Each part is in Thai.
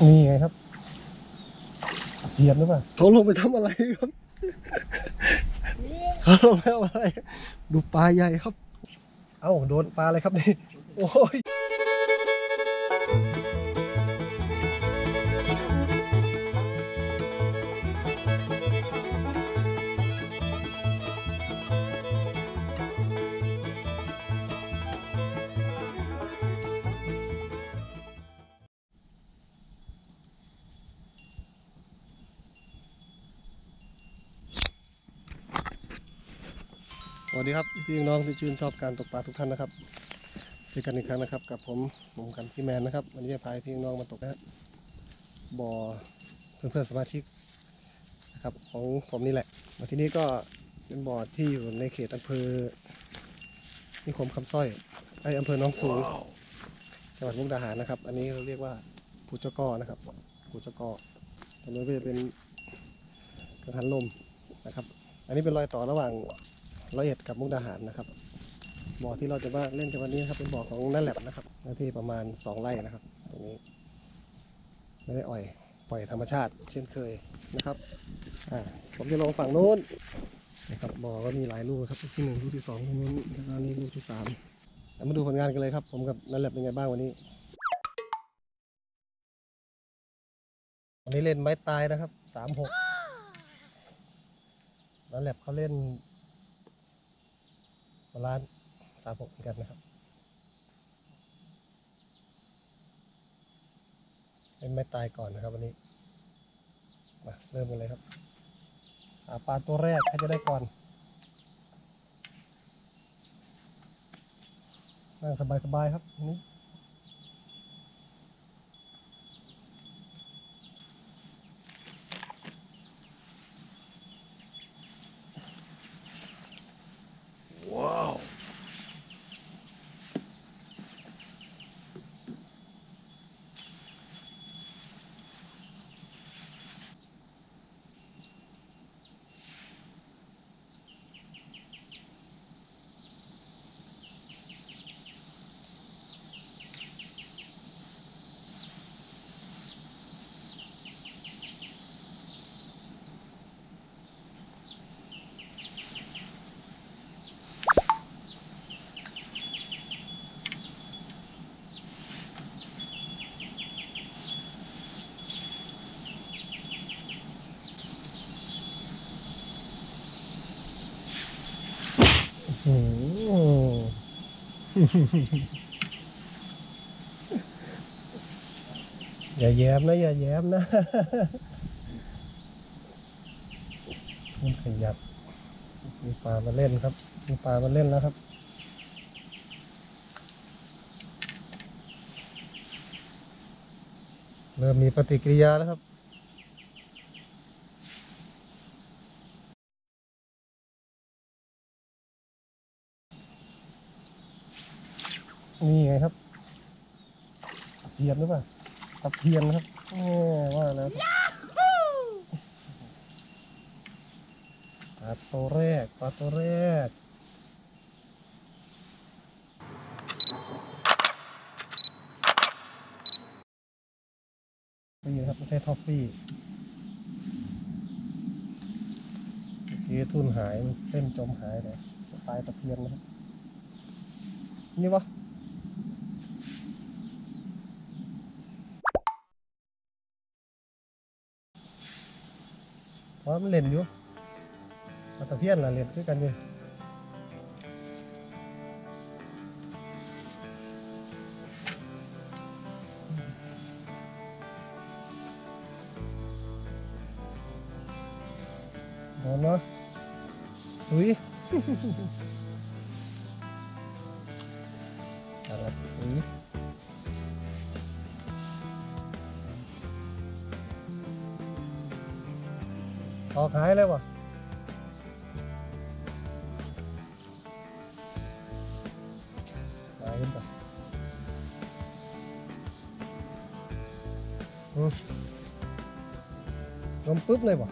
นี่ไงครับเทียนหรือเปล่าเขาลงไปทำอะไรครับเขาลงไปทำอะไร ดูปลาใหญ่ครับ เอ้าโดนปลาอะไรครับนี่ โอ้ย วัสดีครับพี่น้องที่ชื่นชอบการตกปลาทุกท่านนะครับเจอกันอีกครั้งนะครับ กับผมผมกันพี่แมนนะครับวันนี้จะพาพี่น้องมาตกนะบ่อเพื่อนเพื่อนสมาชิกนะครับของผมนี่แหละมาที่นี้ก็เป็นบ่อที่อยู่ในเขตอำเภอนิคมคำสร้อยไออำเภอหน้องสูงจังหวัดมุกดาหารนะครับ อันนี้เราเรียกว่าภูเจ้ากอนะครับภูเจ้ากอตรงนู้ก็จะเป็นกังหันลมนะครับ อันนี้เป็นรอยต่อระหว่าง ร้อยเอ็ดกับมุกดาหารนะครับบ่อที่เราจะมาเล่นกันวันนี้ครับเป็นบ่อของนั่นแหละนะครับเนื้อที่ประมาณสองไร่นะครับตรงนี้ไม่ได้อ่อยปล่อยธรรมชาติ เช่นเคยนะครับอ่าผมจะลงฝั่งโน้นนะครับบ่อก็มีหลายลูกครับลูกที่หนึ่งลูกที่สองตรงนู้นแล้วก็นี่ลูกที่สามมาดูผลงานกันเลยครับ ผมกับนั่นแหละเป็นไงบ้างวันนี้วันนี้เล่นไม้ตายนะครับสามหกนั่นแหละเขาเล่น มาล้านสามหกเหมือนกันนะครับ เป็นไม่ตายก่อนนะครับวันนี้ มาเริ่มกันเลยครับปลาตัวแรกใครจะได้ก่อน นั่งสบายๆครับอัน อย่าแย้มนะ อย่าแย้มนะมันขยับ มีปลามาเล่นครับ มีปลามาเล่นแล้วครับเริ่มมีปฏิกิริยาแล้วครับ นี่ไงครับตะเพียนหรือเปล่าตะเพียนนะครับแหมว่าแล้วปลาตัวแรกปลาตัวแรกนี่นะครับไม่ใช่ท็อฟฟี่เมื่อกี้ทุนหายเต้นจมหายเลยตายตะเพียนนะครับนี่วะ ราะมันเล่นอยู่มาตะเพียนล่ะเล่นด้วยกันอยู่โดนเนาะอุ้ยอะไรอุ้ย ออกขายเลยวะหายกันปะอืมลมปุ๊บเลยวะ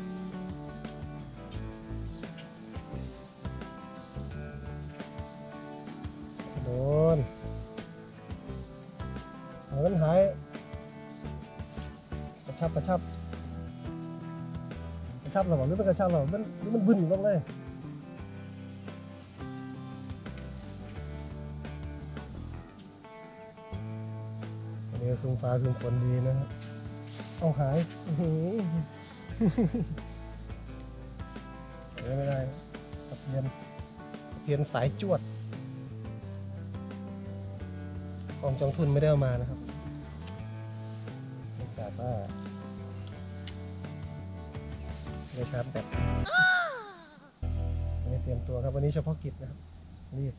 ชับหรอหรือเป็นกระชับหรอมันมันบึ้นลงเลยอันนี้คืมฟ้าคืมฝนดีนะฮะเอาหายอื้อหือเอ้ยไม่ได้ตะเพียนตะเพียนสายจวดกองจองทุนไม่ได้เอามานะครับเนื่องจากว่า ไม่ชาร์จแบตไม่ได้เตรียมตัวครับ วันนี้เฉพาะกิจนะครับรีบ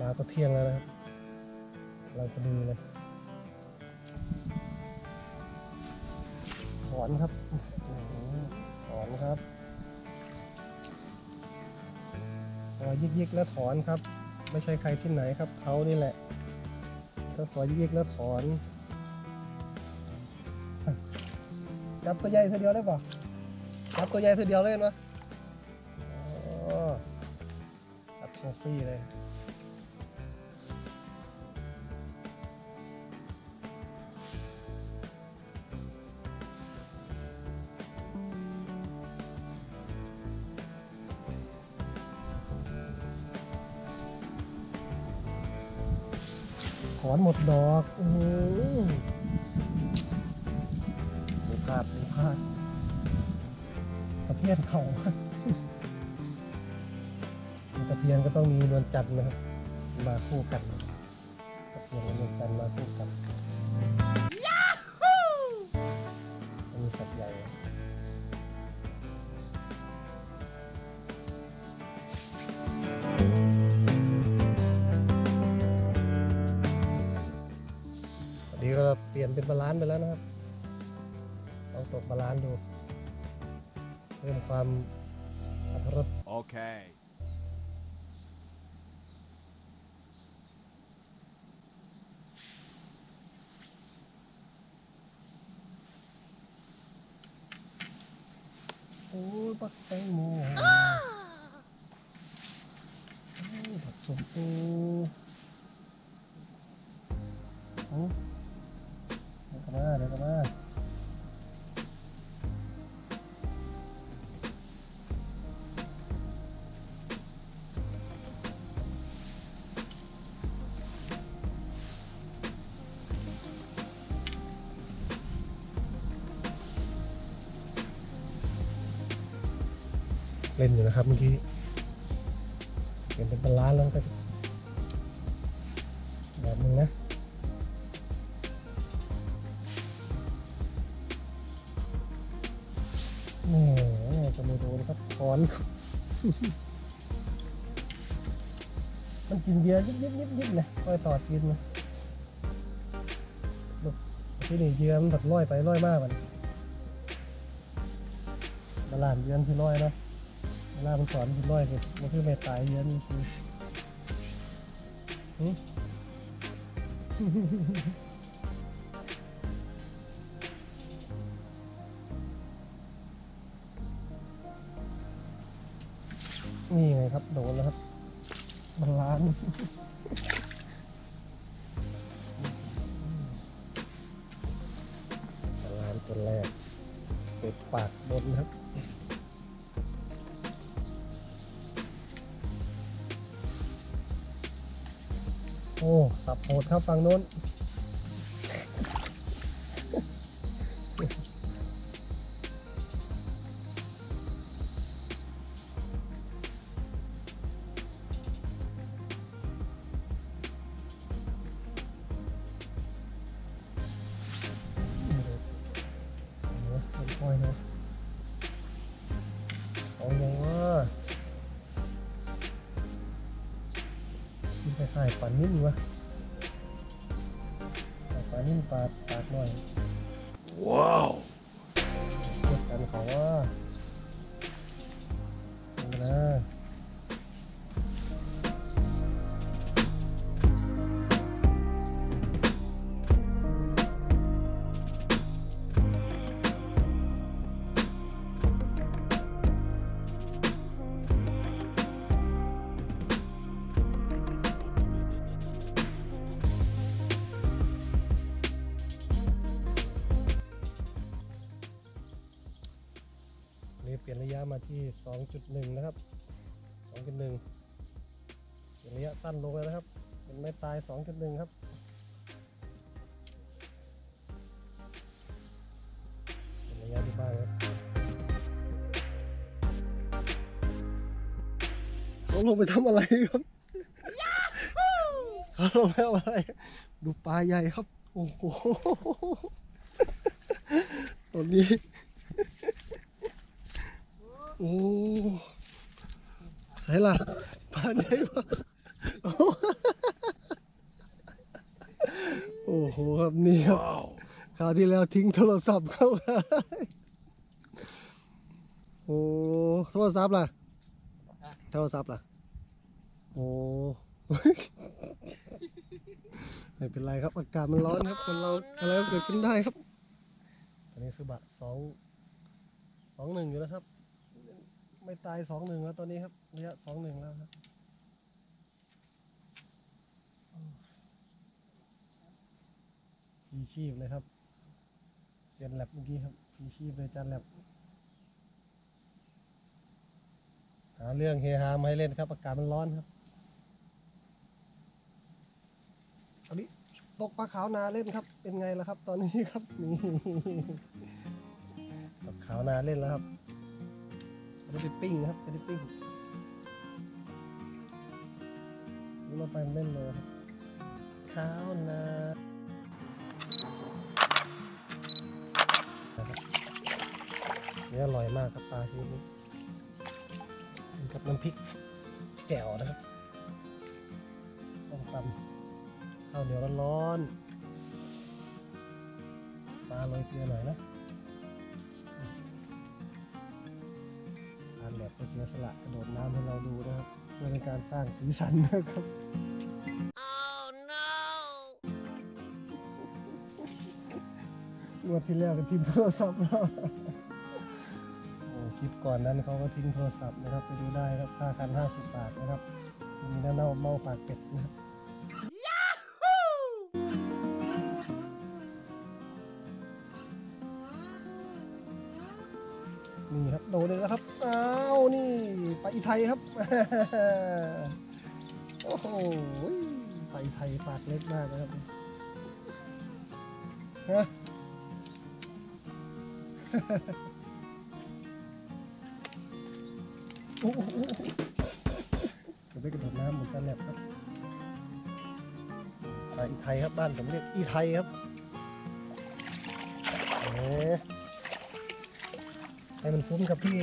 มาก็เที่ยงแล้วนะครับ เราพอดีเลยถอนครับถอนครับซอยยิกๆแล้วถอนครับ ไม่ใช่ใครที่ไหนครับเขานี่แหละ ถ้าซอยยิกแล้วถอนจับตัวใหญ่เธอเดียวได้ป่ะจับตัวใหญ่เธอเดียวเลยนะอ๋อจับตัวฟี่เลย อนหมดดอกอือหือดูพลาดดูพลาดตะเพียนเขามีตะเพียนก็ต้องมีนวลจันทร์นะครับ มาคู่กันตะเพียนกับนวลจันทร์มาคู่กันต้องมีสัตว์ใหญ่ นเป็นบาลานซ์ไปแล้วนะครับลองตกบาลานซ์ดูเพิ่มความอัตรส Okay. โอ้ยปักแตงโมโอ้ยผักสมปูเอ้ามาเดี๋ยวกลับมาเล่นอยู่นะครับเมื่อกี้เปลี่ยนเป็นบาลานแล้วก็ เบียร์ยิบยิบยิบยิบเลยค่อยตอดกินนะลูกที่นี่เยือมันแบบลอยไปลอยมากมันมาลานเยือนที่ลอยเนาะเวลามันสอนที่ลอยคือมันคือไม่ตายเยือนคือนี่ไงครับโดนแล้วครับ บาลานซ์บาลานซ์ตัวแรกเป็ดปากบนครับโอ้ สับโหดครับฝั่งโน้น อยๆนะเอาไงวะมันคล้ายๆปลานิ่มวะปลานิ่มปลาปากหน่อย Wow. เทียบกันเขาว่า ที่ 2.1 นะครับ 2.1ระยะสั้นลงเลยนะครับ เป็นไม้ตาย 2.1 ครับเป็นระยะที่บ้างครับเขาลงไปทำอะไรครับเขาลงไปทำอะไร ดูปลาใหญ่ครับ โอ้โหตัวนี้ โอ้ใส่ละปลาใหญ่มากโอ้โอ้โหครับนี่ครับ Wow. คราวที่แล้วทิ้งโทรศัพท์เข้าไปโอ้โทรศัพท์ล่ะโทรศัพท์ล่ะโอ้ไม่เป็นไรครับอากาศมันร้อนครับคนเราอะไรก็เกิดขึ้นได้ครับ ตอนนี้สุบะสองสองหนึ่งอยู่นะครับ ไม่ตายสองหนึ่งแล้วตอนนี้ครับระยะสองหนึ่งแล้วครับพีชีพเลยครับเซียนแลบเมื่อกี้ครับพีชีพเลยจานแลบหาเรื่องเฮฮามาให้เล่นครับอากาศมันร้อนครับตอนนี้ตกปลาขาวนาเล่นครับ เป็นไงล่ะครับ ตอนนี้ครับนี่ปลาขาวนาเล่นแล้วครับ จะได้ปิ้งนะครับจะได้ปิ้งนี่มาไปเล่นเลยครับขาวนาะครับนี่ยอร่อยมากครับปลาชนิดนี้กินกับน้ำพริกแจ่วนะครับส้มตำข้าวเหนียวร้อนๆปลาโรยเกลือหน่อยนะ เสียสละกระโดดน้ำให้เราดูนะครับ เพื่อเป็นการสร้างสีสันนะครับงวดที่แล้วก็ทิ้งโทรศัพท์แล้วโอ้คลิปก่อนนั้นเขาก็ทิ้งโทรศัพท์นะครับ ไปดูได้ครับค่าคัน50บาทนะครับมีน้าเน่าเมาปากเป็ดนะครับนี่ครับโดนเลยแล้วครับ ไทยครับ โอ้โหไปลาอีไทยปากเล็กมากนะครับฮะโอ้โหจะไปกระโดดน้ำเหมือนกันแหละครับอีไทยครับบ้านผมเรียกอีไทยครับเอ๊ให้มันคุ้มกับพี่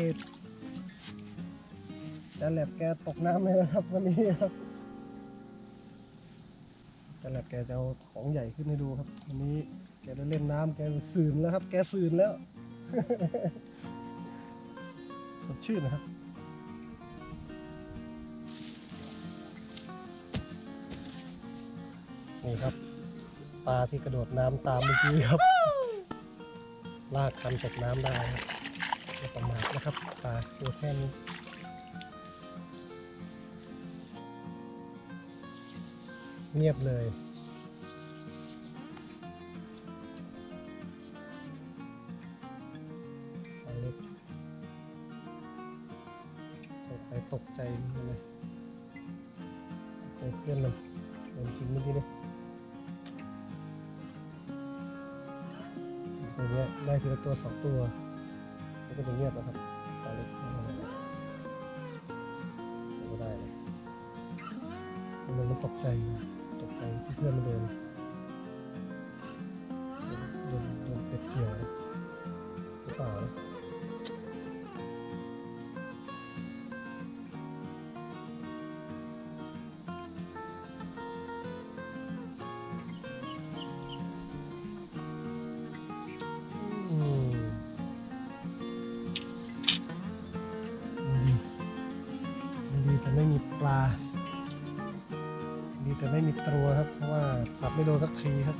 จแหลบแกตกน้ำเลยนะครับวันนี้ครับจแหลบแกจะเอาของใหญ่ขึ้นให้ดูครับวันนี้แกได้เล่นน้ำแกสื่นแล้วครับ แกสื่นแล้วสดชื่นนะครับนี่ครับปลาที่กระโดดน้ำตามเมื่อกี้ครับ ลากคันตกน้ำได้อย่าประมาทนะครับปลาตัวแค่นี้ เงียบเลยปลาเล็กสงสัยตกใจเลยตกใจเพื่อนมันโดนกินเมื่อกี้เนี่ยตัวเนี้ยได้ทีละตัวสองตัว แล้วก็จะเงียบนะครับปลาเล็กไม่ได้เลยมันตกใจตก ใจที่เพื่อนมันโดนโดนโดนเป็ดเกี่ยว ไม่มีตัวครับ เพราะว่าสับไม่โดนสักทีครับ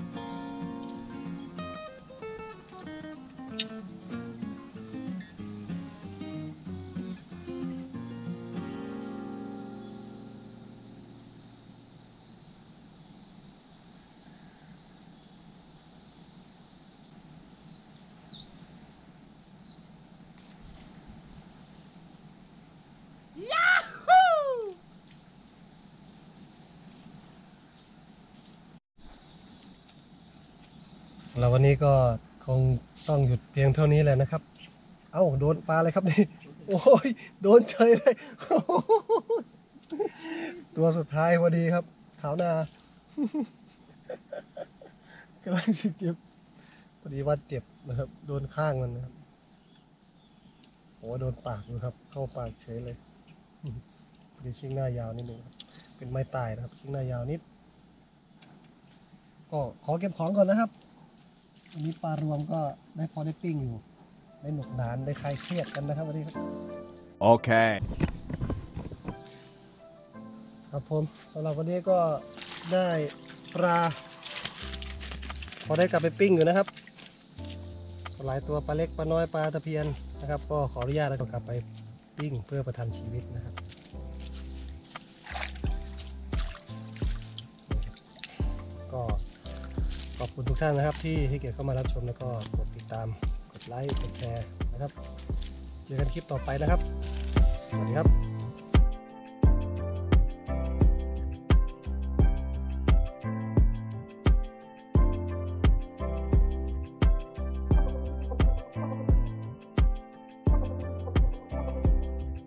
เราวันนี้ก็คงต้องหยุดเพียงเท่านี้แหละนะครับ เอ้าโดนปลาเลยครับนี่ โอ้ยโดนเฉยเลยตัวสุดท้ายพอดีครับขาวนา กำลังเก็บพอดีว่าเจ็บนะครับ โดนข้างมันนะครับโอ้โดนปากอยู่ครับ เข้าปากเฉยเลยพอดีชิ้งหน้ายาวนิดนึงครับ เป็นไม้ตายนะครับ ชิ้งหน้ายาวนิด ก็ขอเก็บของก่อนนะครับ วันนี้ปลารวมก็ได้พอได้ปิ้งอยู่ ได้หนุกหนานได้คลายเครียดกันนะครับวันนี้ครับ Okay. ครับผมสำหรับวันนี้ก็ได้ปลา พอได้กลับไปปิ้งอยู่นะครับ หลายตัวปลาเล็กปลาน้อยปลาตะเพียนนะครับ ก็ขออนุญาตแล้วก็กลับไปปิ้งเพื่อประทังชีวิตนะครับก็ ขอบคุณทุกท่านนะครับ ที่ให้เกียรติเข้ามารับชมแล้วก็กดติดตาม กดไลค์ กดแชร์นะครับ เจอกันคลิปต่อไปนะครับ สวัสดีครับ